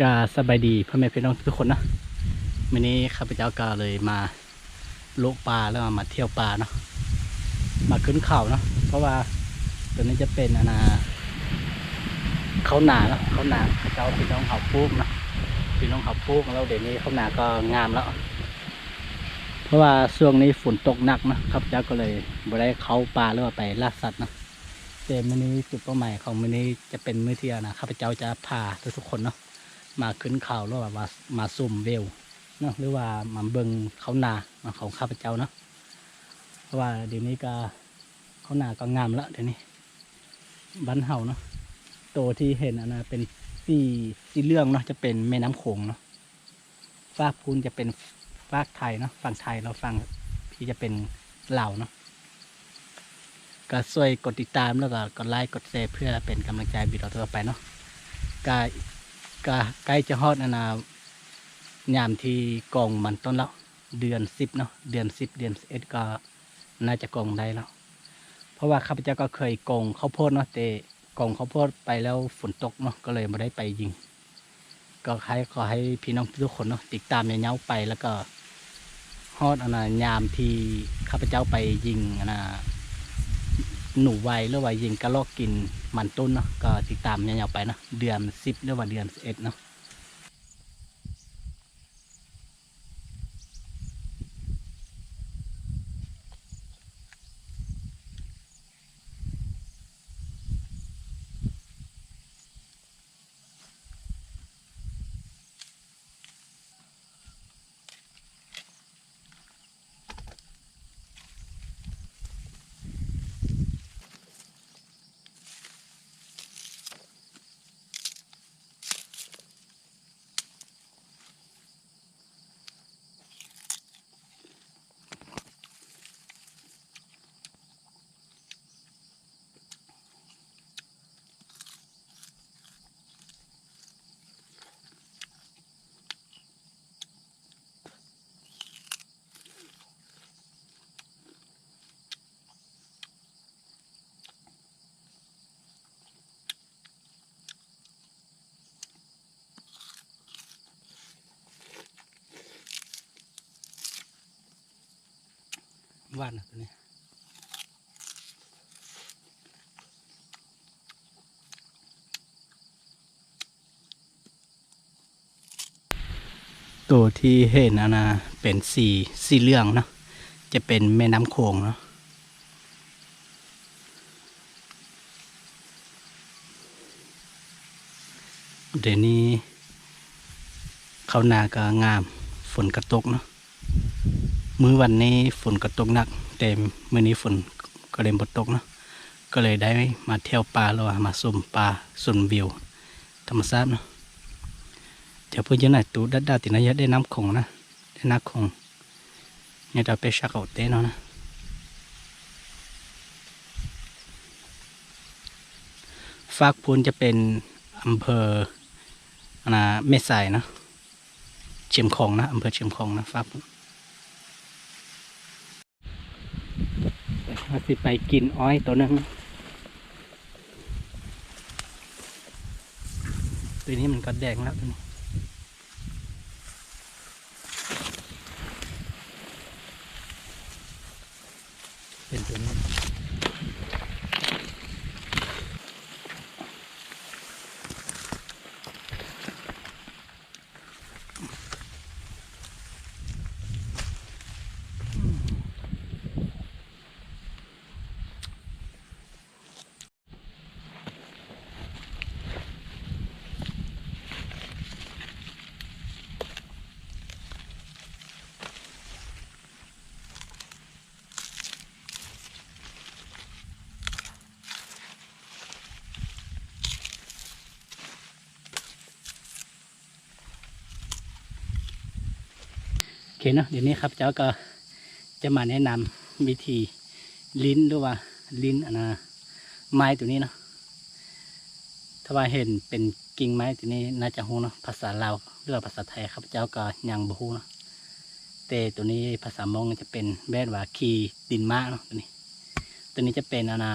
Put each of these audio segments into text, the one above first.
กาสบายดีพ่อแม่พี่น้องทุกคนเนะวันนี้ข้าพเจ้าก็เลยมาโลกปลาแล้วมาเที่ยวปลาเนาะมาขึ้นเขาเนาะเพราะว่าตัวนี้จะเป็นอนาเขาหนาเนาะเขาหนาข้าเจ้าพี่น้องเขาปลูกเนาะพี่น้องเขาปลูกแล้วเดี๋ยวนี้เขาหนาก็งามแล้ว เพราะว่าช่วงนี้ฝนตกหนักนะข้าพเจ้าก็เลยบ่ได้เขาปลาหรือว่าไปล่าสัตว์เนะแต่มื้อนี้จุดเป้าหมายของมื้อนี้จะเป็นมื้อเที่ยวนะข้าพเจ้าจะพาทุกๆคนเนาะ มาขึ้นเขาแล้วว่ามามาซุ่มเวลเนาะหรือว่ามาเบิงเขานาของข้าพเจ้าเนาะเพราะว่าเดี๋ยวนี้ก็เขานาก็งามล้วเดี๋ยวนี้บ้านเฮาเนาะโตที่เห็นอันนะเป็นสีสีเหลืองเนาะจะเป็นแม่น้ำโขงเนาะฟากพูนจะเป็นฟากไทยเนาะฝั่งไทยเราฟังพี่จะเป็นลาวเนาะก็ช่วยกดติดตามแล้วก็กดไลค์กดแชร์เพื่อเป็นกำลังใจบิดเราต่อไปเนาะก็ ก็ใกล้จะฮอดอนนายามที่กองมันต้นแล้ว เดือนสิบเนาะเดือนสิบเดือนเอ็ดก็น่าจะกองได้แล้ว เพราะว่าข้าพเจ้าก็เคยกองข้าวโพดเนาะแต่กองข้าวโพดไปแล้วฝนตกเนาะก็เลยไม่ได้ไปยิง ก็ให้ขอให้พี่น้องทุกคนเนาะติดตามยาวไปแล้วก็ฮอดอนนายามที่ข้าพเจ้าไปยิงอนนา หนูไวหรือว่ายิงกระลอกกินมันต้นเนาะก็ติดตามยาวๆไปเนาะเดือนสิบหรือว่าเดือนสิบเอ็ดเนาะ วานะตัวนี้ตัวที่เห็นอันะเป็นสีสีเหลืองเนาะจะเป็นแม่น้ำโขงเนาะเดี๋ยวนี้ เขานาก็งาม ฝนกระตกเนาะ มื้อวันนี้ฝนก็ตกหนัก แต่มื้อนี้ฝนก็เลยบ่ตกเนาะก็เลยได้มาเที่ยวป่าแล้วว่ามาสุ่มป่าสุ่มวิว ธรรมชาติเนาะเดี๋ยวเพื่อนจะไหนตูดัดดาตินะยะได้น้ำคงนะได้น้ำคงเนี่ยเราไปชักเอาเต้เนาะนะฟากพูนจะเป็นอำเภออนะแม่สายเนาะเชียงของนะอำเภอเชียงของนะฟากพูน เราสิไปกินอ้อยตัวนึงตัวนี้มันก็แดงแล้วตัวนี้ เคเนาะเดี๋ยวนี้ครับเจ้าก็จะมาแนะนำวิธีลิ้นหรือว่าลิ้นอนนะไม้ตัวนี้เนาะถ้าว่าเห็นเป็นกิ่งไม้ตัวนี้น่าจะฮู้เนาะภาษาลาวหรือภาษาไทยครับเจ้าก็ยังบ่ฮู้เนาะแต่ตัวนี้ภาษามงจะเป็นแบบว่าขีดินม้าเนาะตัวนี้ ตัวนี้จะเป็นอนนะ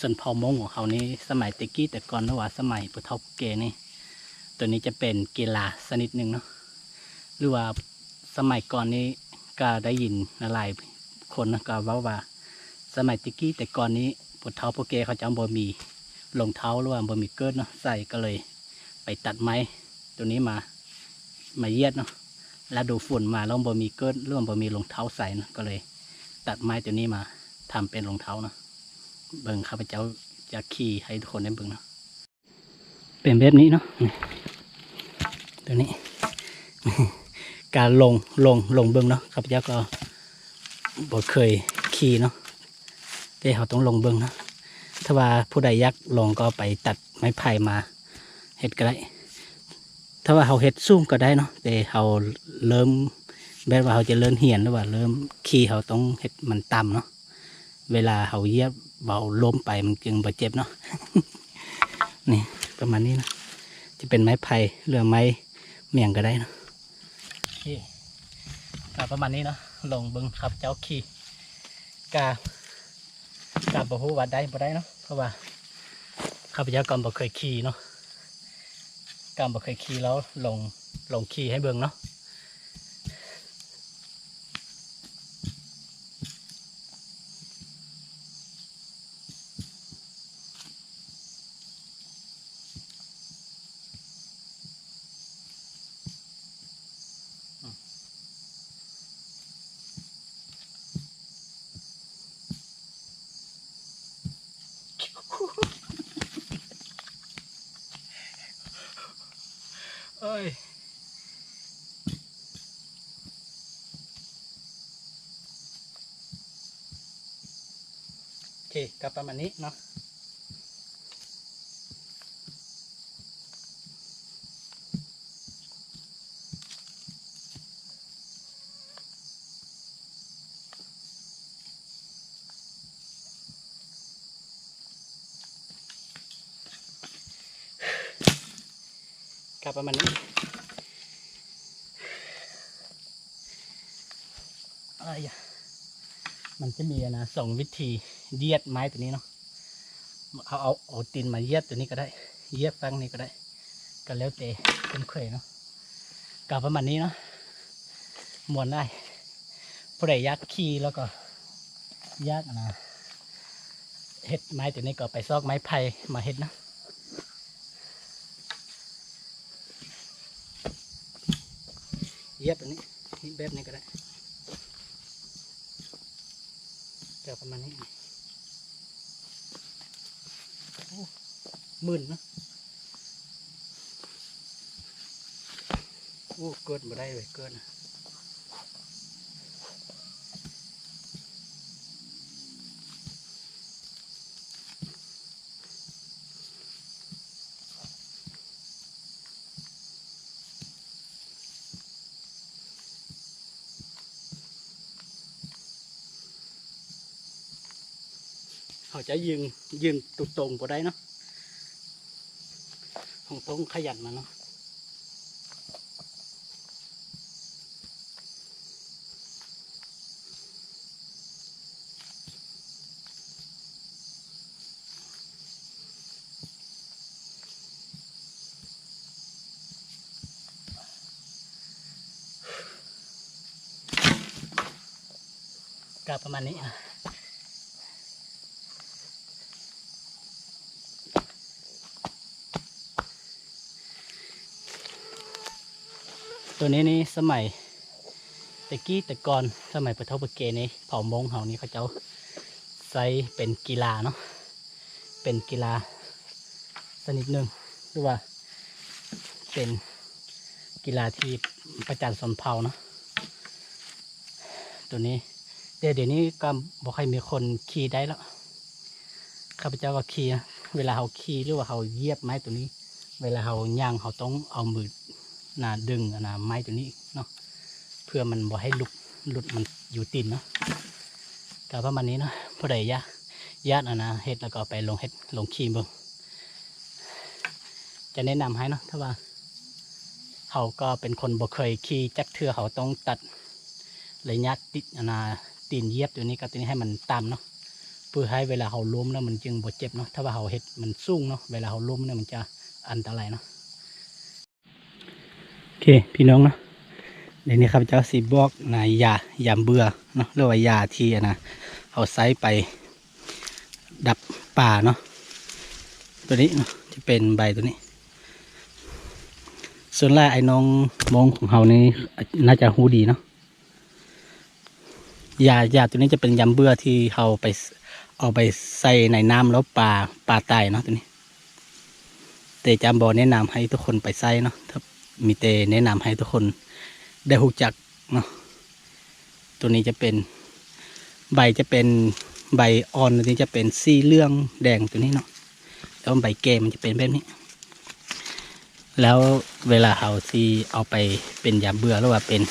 ส่วนเผ่ามงของเขานี่สมัยตะกี้แต่ก่อนหรือว่าสมัยปุถุเกนี่ตัวนี้จะเป็นกีฬาชนิดหนึ่งเนาะหรือว่า สมัยก่อนนี้ก็ได้ยินหลายคนนะก็ว่าว่า สมัยตะกี้แต่ก่อนนี้ปวดเท้าโปเกเขาจะเอาบ่มีรองเท้าหรือว่าบ่มีเกิดเนาะใส่ก็เลย ไปตัดไม้ตัวนี้มามาเยียดเนาะแล้วดูฝุ่นมาแล้วบ่มีเกิดหรือว่าบ่มีรองเท้าใส่เนาะก็เลย ตัดไม้ตัวนี้มาทำเป็นรองเท้าเนาะเบิ่งข้าพเจ้าจะขี่ให้ทุกคนได้เบิ่งเนาะเป็นแบบนี้เนาะตัวนี้ การลงลงลงเบิ่งเนาะข้าพเจ้าก็บ่เคยขี่เนาะแต่เขาต้องลงเบิ่งเนาะถ้าว่าผู้ใดยากลงก็ไปตัดไม้ไผ่มาเฮ็ดก็ได้ถ้าว่าเขาเฮ็ดซุ่มก็ได้เนาะแต่เขาเริ่มแบบว่าเขาจะเริ่มเหียนหรือว่าเริ่มขี่เขาต้องเฮ็ดมันต่ำเนาะเวลาเขาเหยียบเบาล้มไปมันจึงบาดเจ็บเนาะนี่ประมาณนี้นะจะเป็นไม้ไผ่หรือไม้เมี่ยงก็ได้เนาะ ประมาณนี้เนาะลงเบึงครับเจ้าขี่กากาบฮูวัดได้บ่ได้เนาะเพราะว่าข้าพเจ้าก็บ่เคยขี่เนาะกาบ่เคยขี่แล้วลงลงขี่ให้เบิ่งเนาะ เอ้ยโอเคก็ประมาณนี้เนาะ ก็ประมาณนี้อะไรอะมันจะมีนะสองวิธีเยียดไม้ตัวนี้เนาะเอาเอาเอาตีนมาเยียดตัวนี้ก็ได้ เยียดฟังนี้ก็ได้ ก็แล้วแต่คนเคยเนาะก็ประมาณนี้เนาะมวนได้ผู้ใดยัดขี้แล้วก็ยัดอะนะเฮ็ดไม้ตัวนี้ก็ไปซอกไม้ไผ่มาเฮ็ดเนาะ เย็บอันนี้นี่แบบนี้ก็ได้ก็ประมาณนี้โอ้หมื่นนะโอ้เกิดมาได้เลยเกิดนะ เขาจะยืนยืนตุตรงๆก็ได้เนาะของตรงขยันมาเนาะก็ประมาณนี้นะ ตัวนี้นี่สมัยตะกี้แต่ก่อนสมัยปฐมเกนี่เผ่ามงเฮานี่เขาเจ้าใส่เป็นกีฬาเนาะเป็นกีฬาชนิดหนึ่งหรือว่า เป็นกีฬาที่ประจันสนเผ่าเนาะตัวนี้เดี๋ยวเดี๋ยวนี้ก็บอกให้มีคนขี่ได้แล้วข้าพเจ้าก็ขี่เวลาเขาขี่หรือว่าเขาเยียบไม้ตัวนี้ เวลาเขาย่างเขาต้องเอามือ นะดึงอะนะไม้ตัวนี้เนาะเพื่อมันบ่ให้หลุดหลุดมันอยู่ตินเนาะก็ประมาณนี้เนาะพอได้ยะญาติอนะเฮ็ดแล้วก็ไปลงเฮ็ดลงขีมเบิ่งจะแนะนำให้เนาะถ้าว่าเขาก็เป็นคนบ่เคยขี่จักเทือเขาต้องตัดระยะติดอะนะตีนเยียบตัวนี้กับตัวนี้ให้มันต่ำเนาะเพื่อให้เวลาเขาล้มแล้วมันจึงบ่เจ็บเนาะถ้าว่าเขาเฮ็ดมันสูงเนาะเวลาเขาล้มเนี่ยมันจะอันตรายเนาะ พี่น้องเนาะเดี๋ยวนี้ครับเจ้าสีบอกนายยายามเบื่อเนาะเรียกว่ายาที่นะเอาไซไปดับป่าเนาะตัวนี้เนาะจะเป็นใบตัวนี้ ส่วนแรกไอ้น้องมงของเขานี่น่าจะหูดีเนาะยายาตัวนี้จะเป็นยำเบื่อที่เขาไปเอาไปใส่ในน้ำแล้วปลาปลาตายเนาะตัวนี้ แต่จำบอแนะนำให้ทุกคนไปใส่เนาะถ้า มีแต่แนะนำให้ทุกคนได้หูจักเนาะตัวนี้จะเป็นใบจะเป็นใบอ่อนตัวนี้จะเป็นสีเหลืองแดงตัวนี้เนาะแล้วใบแก่มันจะเป็นแบบนี้ แล้วเวลาเขาที่เอาไปเป็นยาเบื่อหรือว่าเป็น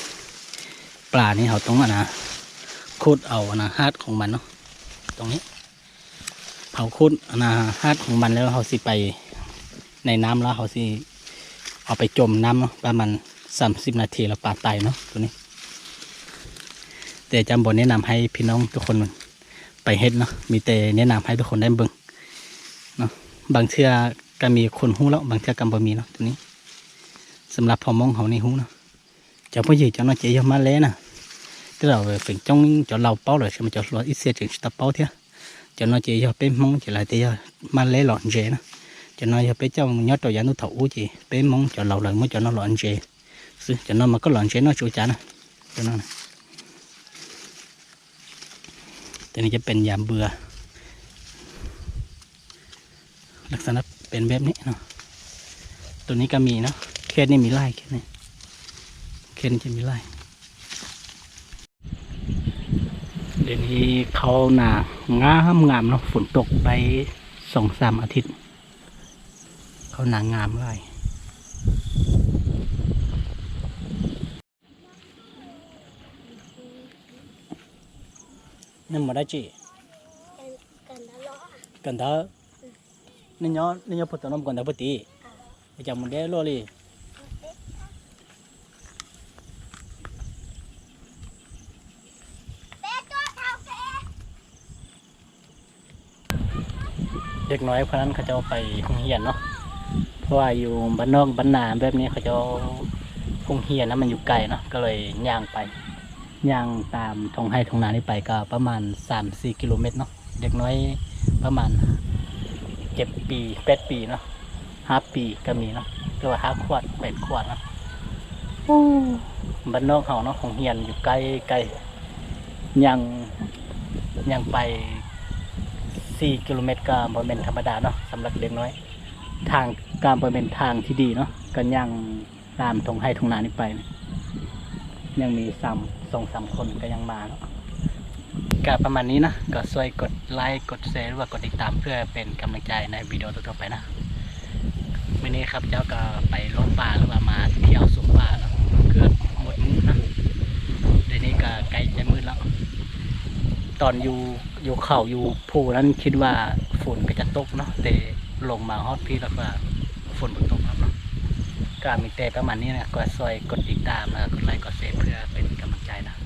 ปลานี่เขาต้องอะนะคูดเอาอนะฮาดของมันเนาะตรงนี้เขาคูดอนะฮาดของมันแล้วเขาสิไปในน้ำแล้วเขาสิ เอาไปจมน้ำประมาณสามสิบนาทีแล้วปลาตายเนาะตัวนี้ แต่จำบนแนะนำให้พี่น้องทุกคนไปเฮ็ดเนาะมีแต่แนะนำให้ทุกคนได้เบิ่งเนาะบางเทื่อก็มีคนหู้แล้วบางเทื่อก็บ่มีเนาะตัวนี้สำหรับพอมองเขาในหู้เนาะจ้าพ่อใหญ่จ้าน้อยเจียมาแล้วนะ tức là về phần trong cho lâu bao rồi mà cho lo ít xe chừng tập bao thế cho nó chỉ cho bên mong chỉ là thì mà lấy lọn dễ nó cho nó cho bên trong nhớ trò giá nó thấu chỉ bên mong cho lâu rồi mới cho nó lọn dễ Sư, cho nó mà có lọn dễ nó chủ chả nè cho nó này ตัวนี้จะเป็นยามเบื่อ ลักษณะเป็นแบบนี้เนาะตัวนี้ก็มีเนาะเคสนี่มีไล่เคสนี่เคสนี่จะมีไล่เดี๋ยวนี้เขาหนางามงามเนาะฝนตกไปสองสามอาทิตย์ เขาหนางามไล่นั่นมาได้จี cần đã lõ cần thơ nên nhớ nên nhớ phụ tao nó còn thơ bớt tí bây giờ mình đeo lo đi bé cho thao kệ เด็กน้อยคนนั้นเขาจะเอาไปโรงเรียนเนาะเพ ราะว่าอยู่บ้านนอกบ้านนาแบบนี้เขาจะเอาโรงเรียนนะมันอยู่ไกลเนาะก็เลยย่างไปย่างตามท้องไร่ท้องนานี่ไปก็ประมาณสามสี่กิโลเมตรเนาะเด็กน้อยประมาณเจ็ดปีแปดปีเนาะห้าปีก็มีเนาะหรือว่าห้าขวดแปดขวดเนาะบ้านนอกเขาเนาะโรงเรียนอยู่ใกลไกลย่างย่างไปสี่กิโลเมตรก็บ่เป็นธรรมดาเนาะสำหรับเด็กน้อย ทางการบ่เป็นทางที่ดีเนาะก็ยังตามทงให้ทงนานี่ไปยังมีสามสองสามคนก็ยังมาเนาะก็ประมาณนี้นะ ก็ช่วยกดไลค์กดแชร์หรือว่ากดติดตามเพื่อเป็นกำลังใจในวิดีโอต่อไปนะวันนี้ครับเจ้าก็ไปลงป่าหรือว่ามาเที่ยวสวนป่าเนาะเกือบหมดมื้อนะเดี๋ยวนี้ก็ใกล้จะมืดแล้ว ตอนอยู่อยู่เขาอยู่ภูนั้นคิดว่าฝนก็จะตกเนาะแต่ ลงมาฮอดพี่แล้วก็ฝนบ่ตกครับเนาะก็มีแต่ประมาณนี้นะก็ซอยกดติดตามแล้วก็กดไลค์กดแชร์เพื่อเป็นกำลังใจนะ